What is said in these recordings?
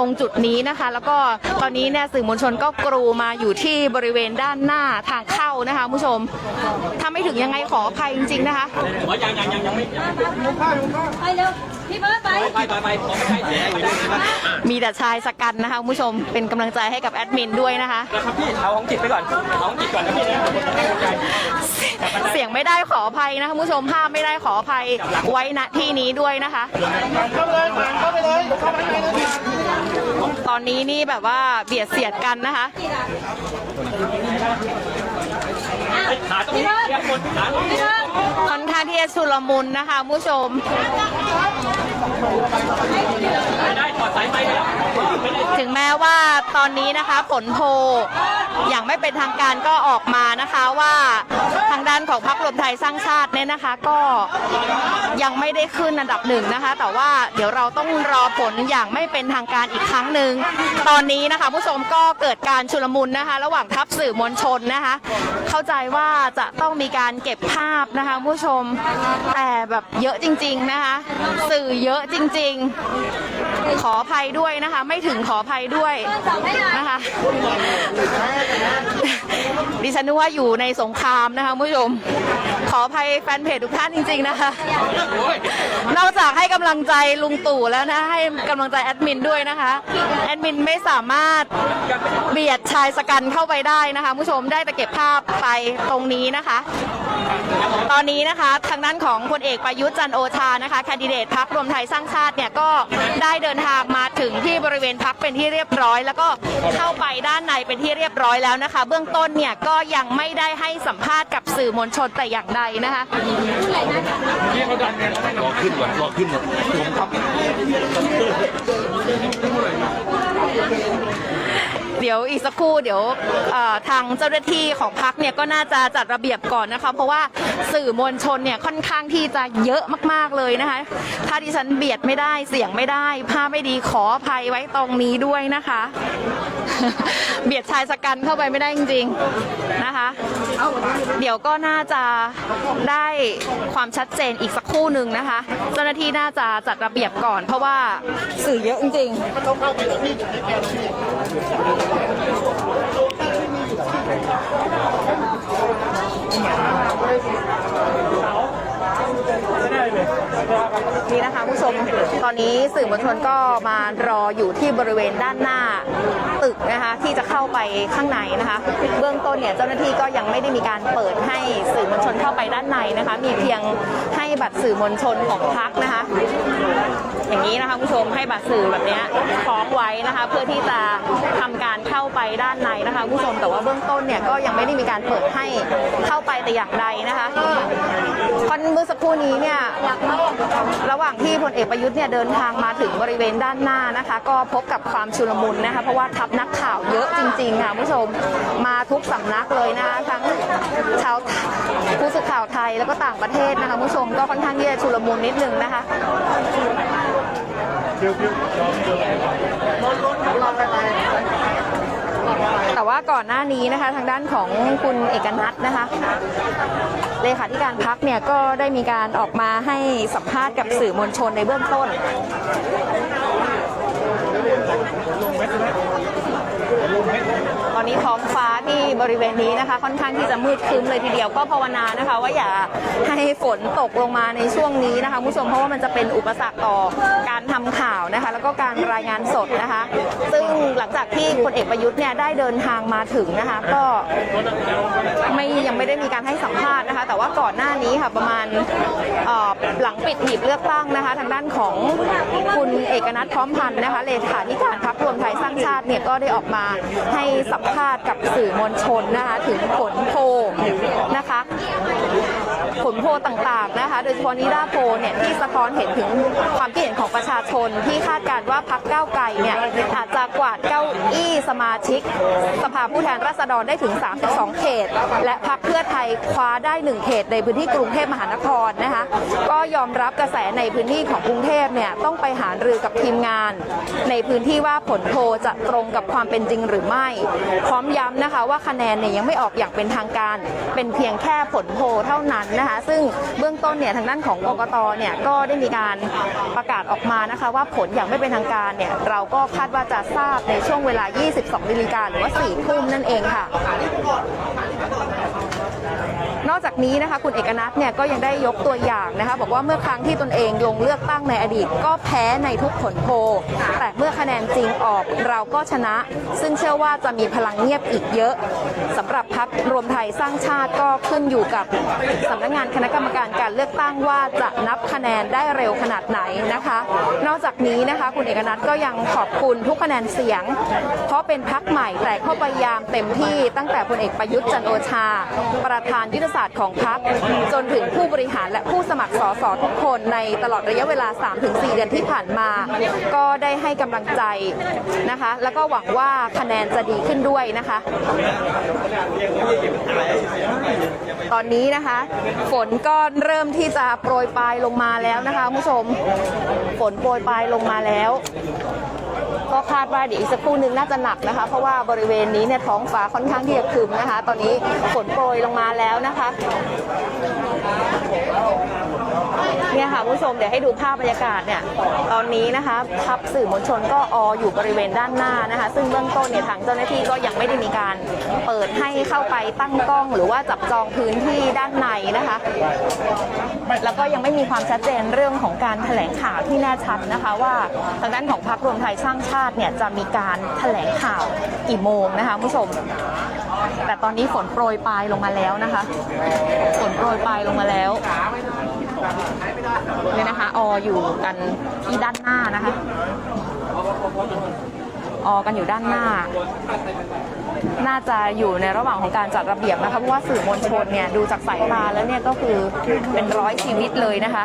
ตรงจุดนี้นะคะ แล้วก็ตอนนี้เนี่ยสื่อมวลชนก็กรูมาอยู่ที่บริเวณด้านหน้าทางเข้านะคะผู้ชมถ้าไม่ถึงยังไงขออภัยจริงๆนะคะยังยังยังยังไม่ไปเร็วพี่เบิร์ดไปไปไปไปขอไม่ใช่เสียงเลยนะครับมีแต่ชายสกันนะคะคุณผู้ชมเป็นกำลังใจให้กับแอดมินด้วยนะคะครับพี่เอาของจิตไปก่อนเอาของจิตก่อนนะพี่นะเสียงไม่ได้ขออภัยนะคะคุณผู้ชมภาพไม่ได้ขออภัยไว้ณที่นี้ด้วยนะคะตอนนี้นี่แบบว่าเบียดเสีย ดกันนะคะขาตรงนี้เรียกคนขาตรงนี้ค่อนข้างที่จะชุลมุนนะคะคุณผู้ชมไม่ได้ ถึงแม้ว่าตอนนี้นะคะผลโพอย่างไม่เป็นทางการก็ออกมานะคะว่าทางด้านของพรรครวมไทยสร้างชาติเนี่ยนะคะ ก็ยังไม่ได้ขึ้นอันดับหนึ่งนะคะ แต่ว่าเดี๋ยวเราต้องรอผลอย่างไม่เป็นทางการอีกครั้งหนึ่งตอนนี้นะคะผู้ชมก็เกิดการชุลมุนนะคะ ระหว่างทัพสื่อมวลชนนะคะ เข้าใจว่าจะต้องมีการเก็บภาพนะคะผู้ชมแต่แบบเยอะจริง ๆนะคะ สื่อเยอะยอะจริง ๆ ขออภัยด้วยนะคะ ไม่ถึงขออภัยด้วยนะคะ ดิฉันนึกว่าอยู่ในสงครามนะคะผู้ชม ขออภัยแฟนเพจทุกท่านจริง ๆนะคะ นอกจากให้กำลังใจลุงตู่แล้วนะ ให้กำลังใจแอดมินด้วยนะคะ แอดมินไม่สามารถเบียดชายสกันเข้าไปได้นะคะผู้ชมได้แต่เก็บภาพไปตรงนี้นะคะ ตอนนี้นะคะทางด้านของพลเอกประยุทธ์จันโอชานะคะแคนดิเดตพักรวมไทยสร้างชาติเนี่ยก็ได้เดินทางมาถึงที่บริเวณพักเป็นที่เรียบร้อย แล้วก็เข้าไปด้านในเป็นที่เรียบร้อยแล้วนะคะ เบื้องต้นเนี่ยก็ยังไม่ได้ให้สัมภาษณ์กับสื่อมวลชนแต่อย่างใดนะคะรอขึ้นก่อนรอขึ้นก่อนผมครับ เดี๋ยวอีกสักครู่เดี๋ยวทางเจ้าหน้าที่ของพักเนี่ยก็น่าจะจัดระเบียบก่อนนะคะ เพราะว่าสื่อมวลชนเนี่ยค่อนข้างที่จะเยอะมากๆเลยนะคะ ถ้าดิฉันเบียดไม่ได้เสียงไม่ได้ภาพไม่ดีขออภัยไว้ตรงนี้ด้วยนะคะ เบียดชายสกันเข้าไปไม่ได้จริงๆนะคะ เดี๋ยวก็น่าจะได้ความชัดเจนอีกสักครู่หนึ่งนะคะ เจ้าหน้าที่น่าจะจัดระเบียบก่อน เพราะว่าสื่อเยอะจริงๆนี่นะคะผู้ชมตอนนี้สื่อมวลชนก็มารออยู่ที่บริเวณด้านหน้าตึกนะคะที่จะเข้าไปข้างในนะคะ เบื้องต้นเนี่ยเจ้าหน้าที่ก็ยังไม่ได้มีการเปิดให้สื่อมวลชนเข้าไปด้านในนะคะ มีเพียงให้บัตรสื่อมวลชนของพักนะคะ อย่างนี้นะคะผู้ชมให้บัตรสื่อแบบนี้คล้องไว้นะคะ เพื่อที่จะทำการเข้าไปด้านในนะคะผู้ชมแต่ว่าเบื้องต้นเนี่ยก็ยังไม่ได้มีการเปิดให้เข้าไปแต่อย่างใดนะคะตอนเมื่อสักครู่นี้เนี่ยระหว่างที่พลเอกประยุทธ์เนี่ยเดินทางมาถึงบริเวณด้านหน้านะคะ ก็พบกับความชุลมุนนะคะเพราะว่าทัพนักข่าวเยอะจริงๆค่ะผู้ชมมาทุกสำนักเลยนะคะทั้งชาวผู้สื่อข่าวไทยแล้วก็ต่างประเทศนะคะผู้ชมก็ค่อนข้างที่จะชุลมุนนิดนึงนะคะ แต่ว่าก่อนหน้านี้นะคะทางด้านของคุณเอกนัทนะคะเลขาธิการพักเนี่ยก็ได้มีการออกมาให้สัมภาษณ์กับสื่อมวลชนในเบื้องต้น อนนี้ท้องฟ้าที่บริเวณนี้นะคะ ค่อนข้างที่จะมืดครึ้มเลยทีเดียวก็ภาวนานะคะ ว่าอย่าให้ฝนตกลงมาในช่วงนี้นะคะคุณผู้ชมเพราะว่ามันจะเป็นอุปสรรคต่อการทำข่าวนะคะ แล้วก็การรายงานสดนะคะ ซึ่งหลังจากที่พลเอกประยุทธ์เนี่ยได้เดินทางมาถึงนะคะ ก็ไม่ยังไม่ได้มีการให้สัมภาษณ์นะคะ แต่ว่าก่อนหน้านี้ค่ะประมาณหลังปิดหีบเลือกตั้งนะคะ ทางด้านของคุณเอกนัทพร้อมพันธ์นะคะเลขาธิการพรรครวมไทยสร้างชาติเนี่ยก็ได้ออกมาให้สัมภาษณ์กับสื่อมวลชนนะคะถึงผลโพลนะคะ ผลโพลต่างๆนะคะ โดยเฉพาะนิดาโพลเนี่ยที่สะท้อนเห็นถึงความคิดเห็นของประชาชนที่คาดการว่าพักก้าวไกลเนี่ยอาจจะกวาดเก้าอี้สมาชิก สภาผู้แทนราษฎรได้ถึง 32 เขต และพักเพื่อไทยคว้าได้ 1 เขตในพื้นที่กรุงเทพมหานครนะคะก็ยอมรับกระแสในพื้นที่ของกรุงเทพเนี่ยต้องไปหารือกับทีมงาน ในพื้นที่ว่าผลโพลจะตรงกับความเป็นจริงหรือไม่ พร้อมย้ำนะคะว่าคะแนนเนี่ยยังไม่ออกอย่างเป็นทางการ เป็นเพียงแค่ผลโพลเท่านั้นนะคะนะคะ ซึ่งเบื้องต้นเนี่ยทางด้านของกกตเนี่ยก็ได้มีการประกาศออกมานะคะ ว่าผลอย่างไม่เป็นทางการเนี่ยเราก็คาดว่าจะทราบในช่วงเวลา 22นาฬิกาหรือว่า4ทุ่มนั่นเองค่ะ อกจากนี้นะคะคุณเอกนัทเนี่ยก็ยังได้ยกตัวอย่างนะคะบอกว่าเมื่อครั้งที่ตนเองลงเลือกตั้งในอดีต ก็แพ้ในทุกผลโพลแต่เมื่อคะแนนจริงออกเราก็ชนะ ซึ่งเชื่อว่าจะมีพลังเงียบอีกเยอะสำหรับพักรวมไทยสร้างชาติก็ขึ้นอยู่กับสำนักงานคณะกรรมการการเลือกตั้งว่าจะนับคะแนนได้เร็วขนาดไหนนะคะ นอกจากนี้นะคะคุณเอกนัทก็ยังขอบคุณทุกคะแนนเสียง เพราะเป็นพักใหม่แต่เข้าพยายามเต็มที่ตั้งแต่พลเอกประยุทธ์จันโอชา ประธานยุทธศาสตร์ของพักจนถึงผู้บริหารและผู้สมัครสสทุกคนในตลอดระยะเวลา 3-4 เดือนที่ผ่านมา ก็ได้ให้กำลังใจนะคะ แล้วก็หวังว่าคะแนนจะดีขึ้นด้วยนะคะ ตอนนี้นะคะ ฝนก็เริ่มที่จะโปรยปลายลงมาแล้วนะคะคุณผู้ชม ฝนโปรยปลายลงมาแล้ว ก็คาดว่าเดี๋ยวอีกสักครู่หนึงน่าจะหนักนะคะ เพราะว่าบริเวณนี้เนี่ยท้องฟ้าค่อนข้างที่จะครึมนะคะ ตอนนี้ฝนโปรยลงมาแล้วนะคะ เนี่ยค่ะคุณผู้ชมเดี๋ยวให้ดูภาพบรรยากาศเนี่ยตอนนี้นะคะทัพสื่อมวลชนก็ออยู่บริเวณด้านหน้านะคะ ซึ่งเบื้องต้นเนี่ยทางเจ้าหน้าที่ก็ยังไม่ได้มีการเปิดให้เข้าไปตั้งกล้อง หรือว่าจับจองพื้นที่ด้านในนะคะ แล้วก็ยังไม่มีความชัดเจนเรื่องของการแถลงข่าวที่แน่ชัดนะคะว่าทางด้านของพรรครวมไทยสร้างชาติเนี่ยจะมีการแถลงข่าวกี่โมงนะคะคุณผู้ชม แต่ตอนนี้ฝนโปรยปลายลงมาแล้วนะคะ ฝนโปรยปลายลงมาแล้ว เนี่ยนะคะ ออยู่กันที่ด้านหน้านะคะ ออกันอยู่ด้านหน้า น่าจะอยู่ในระหว่างของการจัดระเบียบนะคะ เพราะว่าสื่อมวลชนเนี่ยดูจากสายตาแล้วเนี่ยก็คือเป็นร้อยชีวิตเลยนะคะ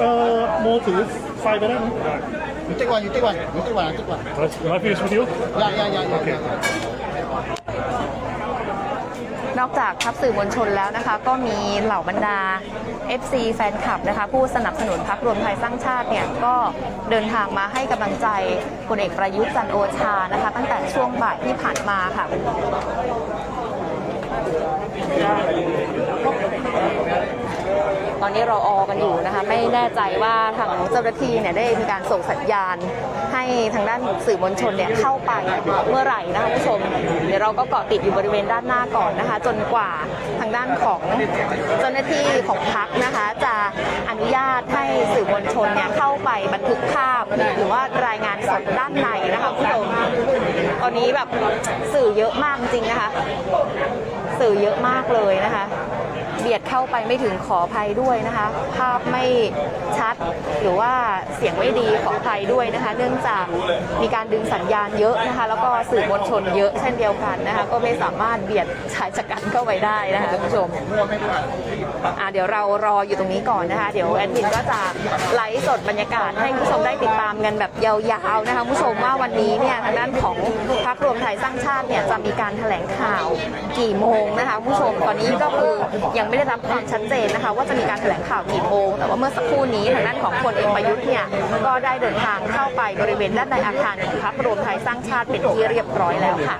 เออโมถือไฟไปได้ไหม You take one, you take one, you take one, I take one. Am I finished with you? Yeah, yeah, yeah, yeah, yeah. yeah. นอกจากทัพสื่อมวลชนแล้วนะคะ ก็มีเหล่าบรรดา FC แฟนคลับนะคะ ผู้สนับสนุนพรรครวมไทยสร้างชาติเนี่ยก็เดินทางมาให้กำลังใจพลเอกประยุทธ์จันโอชานะคะ ตั้งแต่ช่วงบ่ายที่ผ่านมาค่ะ ตอนนี้เราออกันอยู่นะคะ ไม่แน่ใจว่าทางเจ้าหน้าที่เนี่ยได้มีการส่งสัญญาณ ให้ทางด้านสื่อมวลชนเนี่ยเข้าไปเมื่อไหร่นะคะคุณผู้ชม เดี๋ยวเราก็เกาะติดอยู่บริเวณด้านหน้าก่อนนะคะ จนกว่าทางด้านของเจ้าหน้าที่ของพักนะคะ จะอนุญาตให้สื่อมวลชนเนี่ยเข้าไปบันทึกภาพ หรือว่ารายงานสดด้านในนะคะคุณผู้ชมตอนนี้แบบสื่อเยอะมากจริงนะคะ สื่อเยอะมากเลยนะคะ เบียดเข้าไปไม่ถึงขออภัยด้วยนะคะ ภาพไม่ชัดหรือว่าเสียงไม่ดีขออภัยด้วยนะคะ เนื่องจากมีการดึงสัญญาณเยอะนะคะ แล้วก็สื่อมวลชนเยอะเช่นเดียวกันนะคะ ก็ไม่สามารถเบียดชายชะกันเข้าไปได้นะคะคุณผู้ชมอะเดี๋ยวเรารออยู่ตรงนี้ก่อนนะคะ เดี๋ยวแอดมินก็จะไลฟ์สดบรรยากาศให้คุณผู้ชมได้ติดตามกันแบบยาวๆนะคะคุณผู้ชมว่าวันนี้เนี่ยทางด้านของพรรครวมไทยสร้างชาติเนี่ยจะมีการแถลงข่าวกี่โมงนะคะคุณผู้ชมตอนนี้ก็คือยังไม่ได้รับความชัดเจนนะคะ ว่าจะมีการแถลงข่าวกี่โมงแต่ว่าเมื่อสักครู่นี้ทางด้านของพลเอกประยุทธ์เนี่ยก็ได้เดินทางเข้าไปบริเวณด้านในอาคารของพรรครวมไทยสร้างชาติเป็นที่เรียบร้อยแล้วค่ะ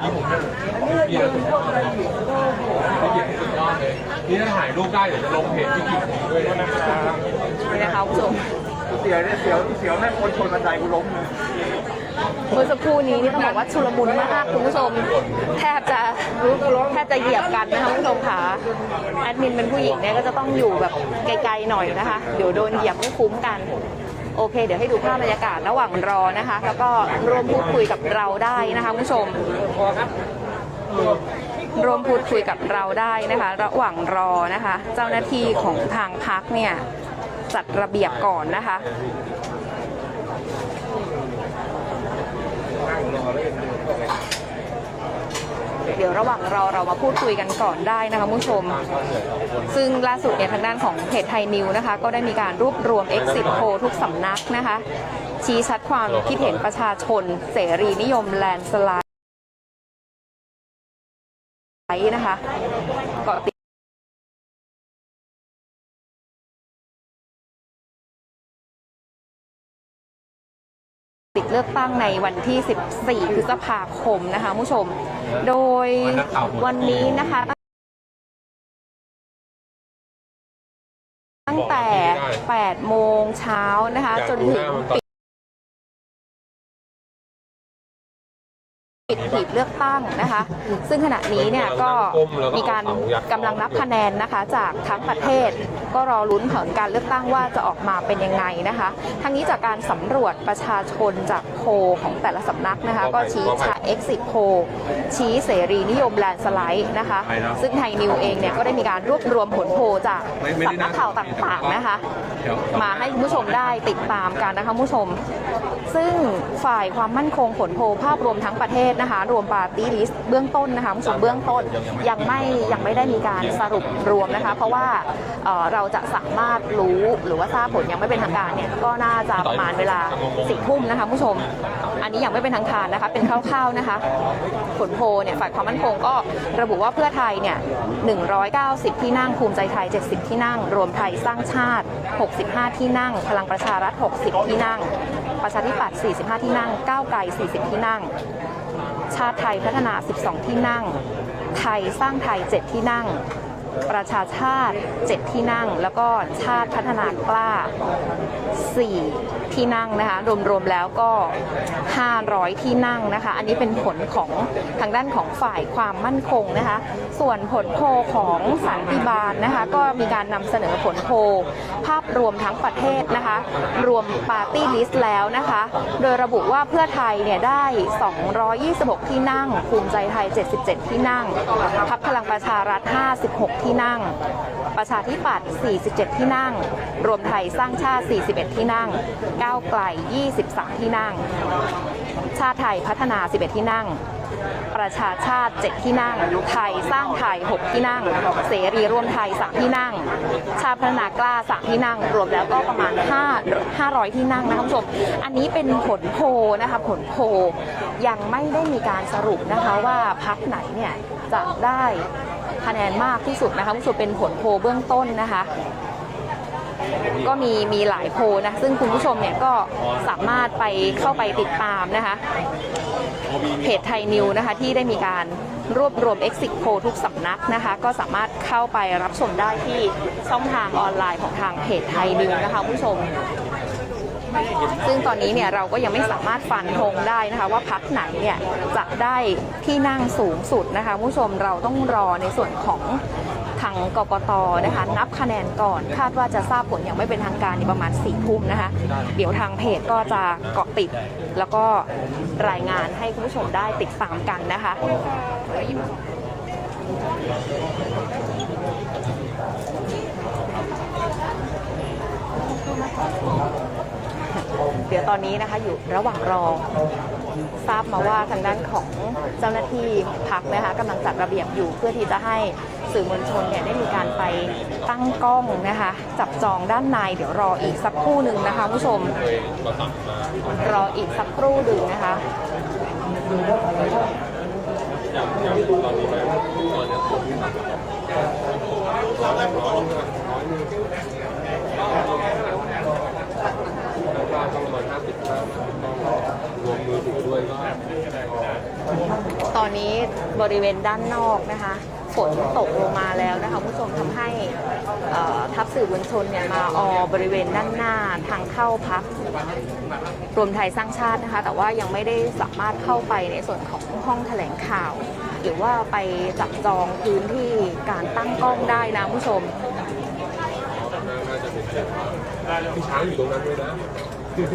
นี่ถ้าถ่ายรูปได้เดี๋ยวจะลงเพจที่กินของด้วยนะครับนี่นะคะคุณผู้ชมเสียวเนี่ยเสียวเสียวแม่งคนชนบันไดกูล้มเลย เมื่อสักครู่นี้นี่ต้องบอกว่าชุลมุนมากคุณผู้ชม แทบจะแทบจะเหยียบกันนะคะคุณผู้ชมค่ะแอดมินเป็นผู้หญิงเนี่ยก็จะต้องอยู่แบบไกลๆหน่อยนะคะเดี๋ยวโดนเหยียบไม่คุ้มกันโอเค เดี๋ยวให้ดูภาพบรรยากาศระหว่างรอนะคะ แล้วก็ร่วมพูดคุยกับเราได้นะคะคุณผู้ชมร่วมพูดคุยกับเราได้นะคะ ระหว่างรอนะคะ เจ้าหน้าที่ของทางพักเนี่ยจัดระเบียบก่อนนะคะ เดี๋ยวระหว่างรอเรามาพูดคุยกันก่อนได้นะคะผู้ชม ซึ่งล่าสุดเนี่ยทางด้านของเพจไทยนิวนะคะ ก็ได้มีการรวบรวม Exit p o l ทุกสำนักนะคะ ชี้ชัดความคิดเห็นประชาชน เสรีนิยมแลนสไล ติดเลือกตั้งในวันที่ 14 พฤษภาคมนะคะผู้ชม โดยวันนี้นะคะ ตั้งแต่ 8 โมงเช้านะคะ จนถึง ปิดหีบเลือกตั้งนะคะ ซึ่งขณะนี้เนี่ยก็มีการกำลังนับคะแนนนะคะ จากทั้งประเทศ ก็รอลุ้นผลการเลือกตั้งว่าจะออกมาเป็นยังไงนะคะทั้งนี้จากการสำรวจประชาชนจากโพลของแต่ละสำนักนะคะ ก็ชี้ชา exit poll ชี้เสรีนิยมแลนด์สไลด์นะคะ ซึ่งไทยนิวเองเนี่ยก็ได้มีการรวบรวมผลโพลจากสำนักข่าวต่างๆนะคะ มาให้คุณผู้ชมได้ติดตามกันนะคะคุณผู้ชม ซึ่งฝ่ายความมั่นคงผลโพลภาพรวมทั้งประเทศนะคะ รวมปาร์ตี้ลิสต์เบื้องต้นนะคะคุณผู้ชมเบื้องต้นยังไม่ยังไม่ได้มีการสรุปรวมนะคะ เพราะว่าเเราจะสามารถรู้หรือว่าทราบผลยังไม่เป็นทางการเนี่ยก็น่าจะประมาณเวลาสิทุ่มนะคะผู้ชม อันนี้ยังไม่เป็นทางการนะคะ เป็นคร่าวๆนะคะผลโพเนี่ยฝ่ายความมั่นคงก็ระบุว่าเพื่อไทยเนี่ย 190 ที่นั่งภูมิใจไทย 70 ที่นั่ง รวมไทยสร้างชาติ 65 ที่นั่ง พลังประชารัฐ 60 ที่นั่ง ประชาธิปัตย์ 45 ที่นั่ง ก้าวไกล 40 ที่นั่ง ชาติไทยพัฒนา 12 ที่นั่ง ไทยสร้างไทย 7 ที่นั่ง ประชาชาติ 7 ที่นั่ง แล้วก็ชาติพัฒนากล้า 4 ที่นั่งนะคะ รวมๆแล้วก็ 500 ที่นั่งนะคะ อันนี้เป็นผลของทางด้านของฝ่ายความมั่นคงนะคะ ส่วนผลโพของสันติบาลนะคะก็มีการนำเสนอผลโพภาพรวมทั้งประเทศนะคะ รวมปาร์ตี้ลิสต์แล้วนะคะ โดยระบุว่าเพื่อไทยเนี่ยได้ 226 ที่นั่ง ภูมิใจไทย 77 ที่นั่งพักพลังประชารัฐ 56ที่นั่ง ประชาธิปัตย์ 47 ที่นั่ง รวมไทยสร้างชาติ 41 ที่นั่ง ก้าวไกล 23 ที่นั่ง ชาติไทยพัฒนา 11 ที่นั่ง ประชาชาติ 7 ที่นั่ง ไทยสร้างไทย 6 ที่นั่ง เสรีรวมไทย 3 ที่นั่ง ชาติพัฒนากล้า 3 ที่นั่ง รวมแล้วก็ประมาณ 5 500 ที่นั่งนะคะคุณผู้ชม อันนี้เป็นผลโพลนะคะ ผลโพลยังไม่ได้มีการสรุปนะคะว่าพักไหนเนี่ยจะได้ คะแนนมากที่สุดนะคะคุณผู้ชมเป็นผลโพลเบื้องต้นนะคะ ก็มีมีหลายโพลนะซึ่งคุณผู้ชมเนี่ยก็สามารถไปเข้าไปติดตามนะคะเพจไทยนิวนะคะที่ได้มีการรวบรวม Exit Poll ทุกสำนักนะคะ ก็สามารถเข้าไปรับชมได้ที่ช่องทางออนไลน์ของทางเพจไทยนิวนะคะคุณผู้ชม ซึ่งตอนนี้เนี่ยเราก็ยังไม่สามารถฟันธงได้นะคะ ว่าพักไหนเนี่ยจะได้ที่นั่งสูงสุดนะคะผู้ชมเราต้องรอในส่วนของทางกกตนะคะนับคะแนนก่อนคาดว่าจะทราบผลอย่างไม่เป็นทางการในประมาณ4ี่ทุ่มนะคะ เดี๋ยวทางเพจก็จะเกาะติด แล้วก็รายงานให้คุณผู้ชมได้ติดตามกันนะคะ เดี๋ยวตอนนี้นะคะอยู่ระหว่างรอทราบมาว่าทางด้านของเจ้าหน้าที่พักนะคะกำลังจัดระเบียบอยู่เพื่อที่จะให้สื่อมวลชนเนี่ยได้มีการไปตั้งกล้องนะคะ จับจองด้านในเดี๋ยวรออีกสักครู่หนึ่งนะคะคุณผู้ชม รออีกสักครู่หนึ่งนะคะ ตอนนี้บริเวณด้านนอกนะคะฝนตกลงมาแล้วนะคะผู้ชมทำให้ทัพสื่อมวลชนเนี่ยมาออบริเวณด้านหน้าทางเข้าพักรวมไทยสร้างชาตินะคะ แต่ว่ายังไม่ได้สามารถเข้าไปในส่วนของห้องแถลงข่าว หรือว่าไปจับจองพื้นที่การตั้งกล้องได้นะผู้ชมพี่ช้างอยู่ตรงนั้นด้วยนะ เนี่ย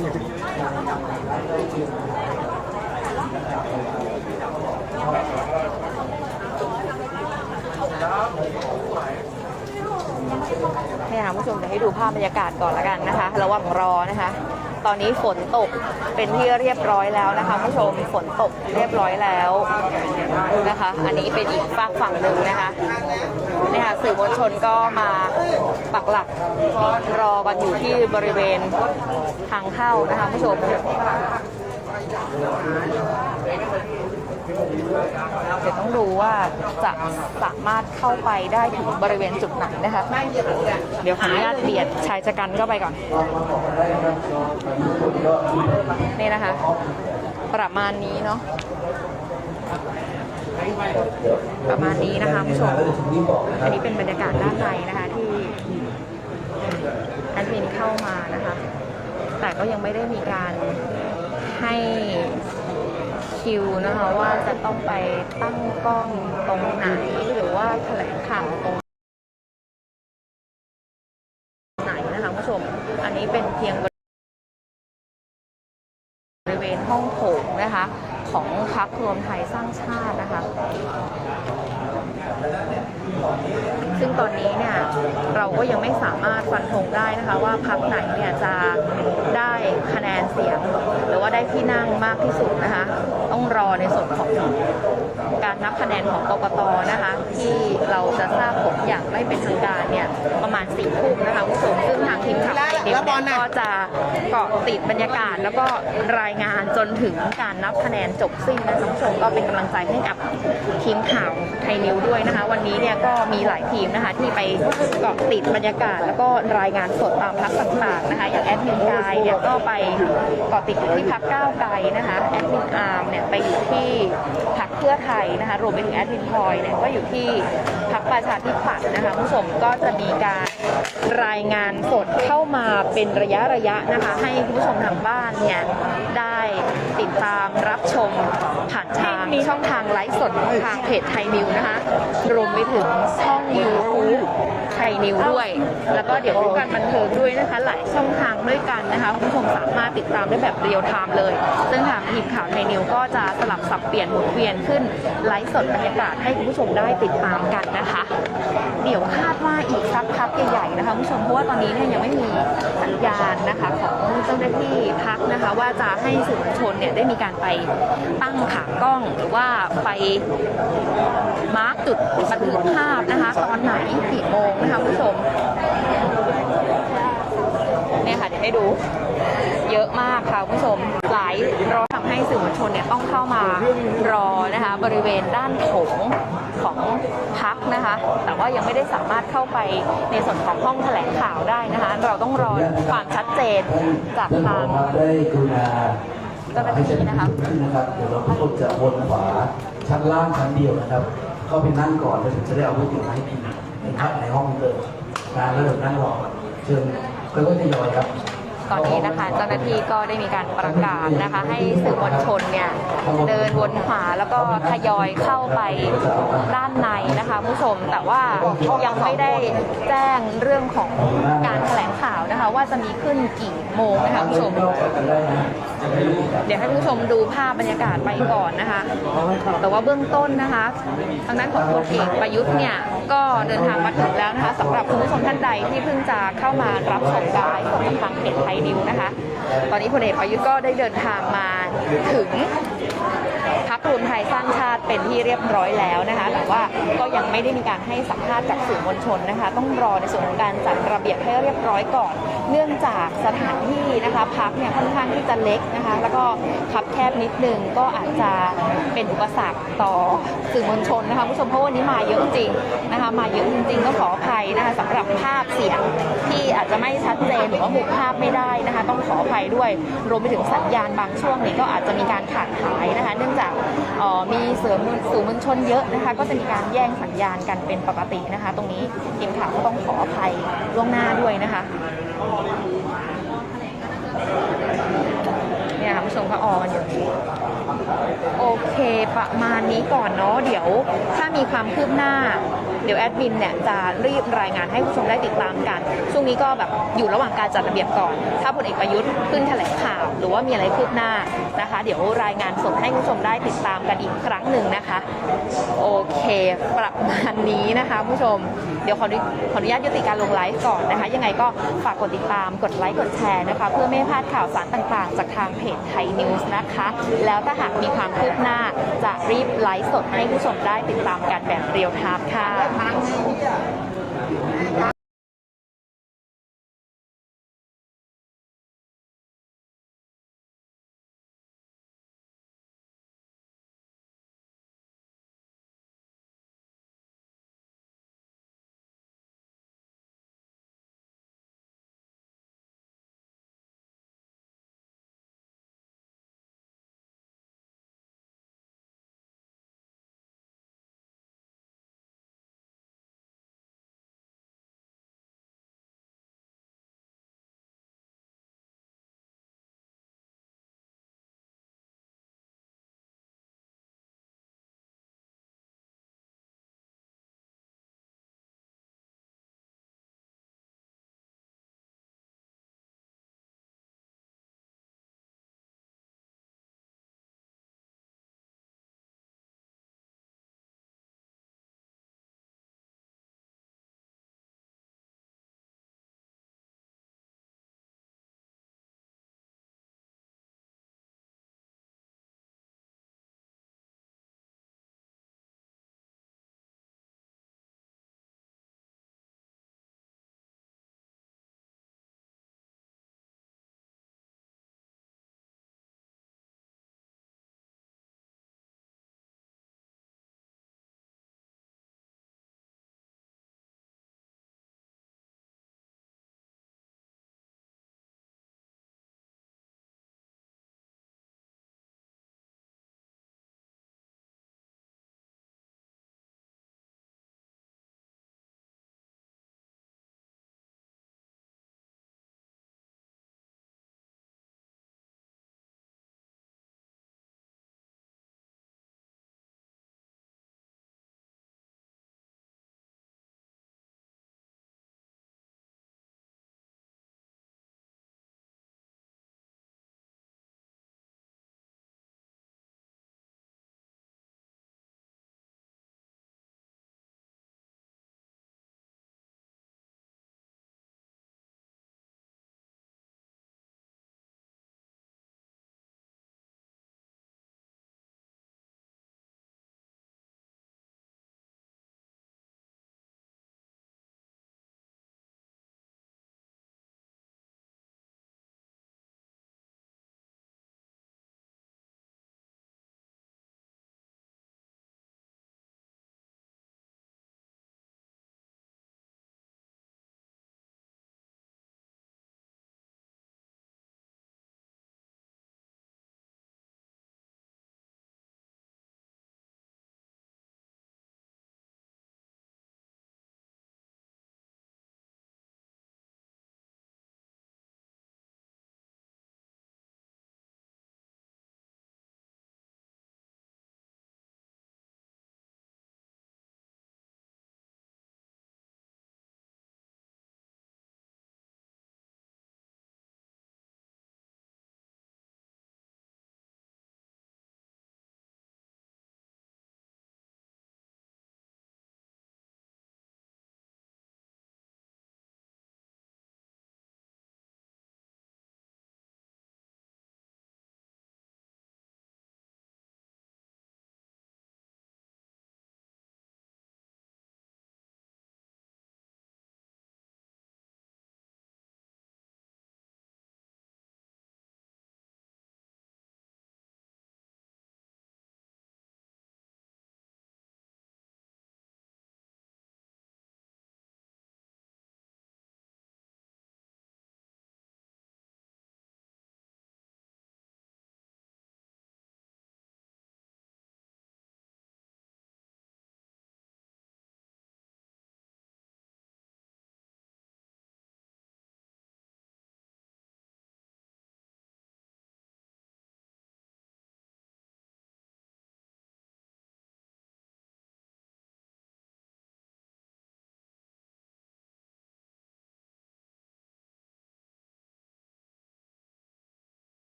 ค่ะคุณผู้ชมเดี๋ยวให้ดูภาพบรรยากาศก่อนละกันนะคะ ระหว่างรอนะคะ ตอนนี้ฝนตกเป็นที่เรียบร้อยแล้วนะคะผู้ชมฝนตกเรียบร้อยแล้วนะคะ อันนี้เป็นอีกฝากฝั่งหนึ่งนะคะนี่ค่ะสื่อมวลชนก็มาปักหลักรอกันอยู่ที่บริเวณทางเข้านะคะผู้ชม เดี๋ยวต้องดูว่าจะสามารถเข้าไปได้ถึงบริเวณจุดไหนนะคะ เดี๋ยวขออนุญาตเบียดชายชะกันเข้าไปก่อน นี่นะคะ ประมาณนี้เนาะประมาณนี้นะคะผู้ชม อันนี้เป็นบรรยากาศด้านในนะคะที่แอดมินเข้ามานะคะ แต่ก็ยังไม่ได้มีการให้ คิวนะคะว่าจะต้องไปตั้งกล้องตรงไหนหรือว่าแถลงข่าวตรงไหนนะคะคุณผู้ชม อันนี้เป็นเพียงบริเวณห้องโถงนะคะ ของพักรวมไทยสร้างชาตินะคะ ซึ่งตอนนี้เนี่ยเราก็ยังไม่สามารถฟันธงได้นะคะว่าพักไหนเนี่ยจะได้คะแนนเสียง หรือว่าได้ที่นั่งมากที่สุดนะคะต้องรอในส่วนของการนับคะแนนของกกตนะคะที่เราจะทราบผลอย่างไม่เป็นทางการเนี่ยประมาณสี่ทุ่มนะคะคุณผู้ชมซึ่งทางทีมข่าว ไทยเด็กเนี่ยก็จะเกาะติดบรรยากาศแล้วก็รายงานจนถึงการนับคะแนนจบสิ้นนะคุณผู้ชมก็เป็นกำลังใจให้กับทีมข่าวไทยนิวด้วยนะคะ วันนี้เนี่ยก็มีหลายทีมนะคะที่ไปเกาะติดบรรยากาศ แล้วก็รายงานสดตามพักต่างๆนะคะ อย่างแอดมินกายเนี่ยก็ไปเกาะติดอยู่ที่พักก้าวไกลนะคะแอดมินอาร์มเนี่ยไปอยู่ที่พักเพื่อไทยนะคะรวมไปถึงแอดมินพลอยเนี่ยก็อยู่ที่พักประชาธิปัตย์นะคะคุณผู้ชมก็จะมีการ รายงานสดเข้ามาเป็นระยะระยะนะคะ ให้คุณผู้ชมทางบ้านเนี่ยได้ติดตามรับชมผ่านทางช่องทางไลฟ์สดทางเพจไทยนิวนะคะ รวมไปถึงช่อง YouTube ไทยนิวด้วย แล้วก็เดี๋ยวรู้กันบันเทิงด้วยนะคะ หลายช่องทางด้วยกันนะคะคุณผู้ชมสามารถติดตามได้แบบเรียลไทม์เลย ซึ่งทางทีมข่าวไทยนิวก็จะสลับสับเปลี่ยนหมุนเวียนขึ้นไลฟ์สดบรรยากาศให้คุณผู้ชมได้ติดตามกันนะคะ เดี๋ยวคาดว่าอีกสักพักใหญ่ๆนะคะผู้ชมเพราะว่าตอนนี้เนี่ยยังไม่มีสัญญาณนะคะของเจ้าหน้าที่พักนะคะ ว่าจะให้สื่อมวลชนเนี่ยได้มีการไปตั้งขากล้องหรือว่าไปมาร์กจุดบันทึกภาพนะคะ ตอนไหนกี่โมงนะคะผู้ชมเนี่ยค่ะเดี๋ยวให้ดู เยอะมากค่ะผู้ชมายรอทำให้สื่อมวลชนเนี่ยต้องเข้ามารอนะคะบริเวณด้านโถงของพักนะคะ แต่ว่ายังไม่ได้สามารถเข้าไปในส่วนของห้องแถลงข่าวได้นะคะ เราต้องรอความชัดเจนจากทางได้กรุณาเจ้าหน้าที่นะคะเจ้าหาที่นะครับเดี๋ยวเราทุกคนจะวนขวาชั้นล่างชั้นเดียวนะครับเข้าไปนั่งก่อนแล้วถึงจะได้เอาวยเตี๋ยวมาให้กินในพักในห้องเลยนะแล้วเดี๋ยวนั่งรอเชิญค่อยๆทยอยครับ ตอนนี้นะคะ เจ้าหน้าที่ก็ได้มีการประกาศนะคะ ให้สื่อมวลชนเนี่ยเดินวนขวาแล้วก็ทยอยเข้าไปด้านในนะคะผู้ชม แต่ว่ายังไม่ได้แจ้งเรื่องของการแถลงข่าวนะคะ ว่าจะมีขึ้นกี่โมงนะคะผู้ชม เดี๋ยวให้ผู้ชมดูภาพบรรยากาศไปก่อนนะคะ แต่ว่าเบื้องต้นนะคะทางด้านของพลเอกประยุทธ์เนี่ยก็เดินทางมาถึงแล้วนะคะสำหรับคุณผู้ชมท่านใดที่เพิ่งจะเข้ามารับชมการไลฟ์สดทางเพจไทยนิวนะคะ ตอนนี้พลเอกประยุทธ์ก็ได้เดินทางมาถึงพักรวมไทยสร้างชาติ เป็นที่เรียบร้อยแล้วนะคะ แต่ว่าก็ยังไม่ได้มีการให้สัมภาษณ์กับสื่อมวลชนนะคะ ต้องรอในส่วนของการจัดระเบียบให้เรียบร้อยก่อน เนื่องจากสถานที่นะคะพักเนี่ยค่อนข้างที่จะเล็กนะคะ แล้วก็คับแคบนิดนึงก็อาจจะเป็นอุปสรรคต่อสื่อมวลชนนะคะผู้ชมเพราะวันนี้มาเยอะจริงนะคะมาเยอะจริงๆก็ขออภัยนะคะสำหรับภาพเสียงที่อาจจะไม่ชัดเจนหรือว่าหมุกภาพไม่ได้นะคะ ต้องขออภัยด้วยรวมไปถึงสัญญาณบางช่วงนี้ก็อาจจะมีการขาดหายนะคะ เนื่องจากออมีเสือสื่อมวลชนเยอะนะคะ ก็จะมีการแย่งสัญญาณกันเป็นปกตินะคะ ตรงนี้ทีมข่าวก็ต้องขออภัยล่วงหน้าด้วยนะคะเนี่ยค่ะผู้ชมก็ออกกันอยู่โอเคประมาณนี้ก่อนเนาะเดี๋ยวถ้ามีความคืบหน้า เดี๋ยวแอดมินเนี่ยจะรีบรายงานให้ผู้ชมได้ติดตามกัน ช่วงนี้ก็แบบอยู่ระหว่างการจัดระเบียบก่อน ถ้าพลเอกประยุทธ์ขึ้นแถลงข่าว หรือว่ามีอะไรคืบหน้านะคะ เดี๋ยวรายงานสดให้ผู้ชมได้ติดตามกันอีกครั้งหนึ่งนะคะ โอเค ประมาณนี้นะคะผู้ชม เดี๋ยวขออนุขออนุญาตยุติการลงไลฟ์ก่อนนะคะ ยังไงก็ฝากกดติดตาม กดไลค์ กดแชร์นะคะ เพื่อไม่ให้พลาดข่าวสารต่างๆ จาก ทางเพจไทยนิวส์นะคะ แล้วถ้าหากมีความคืบหน้าจะรีบไลฟ์สดให้ผู้ชมได้ติดตามกันแบบเรียลไทม์ค่ะ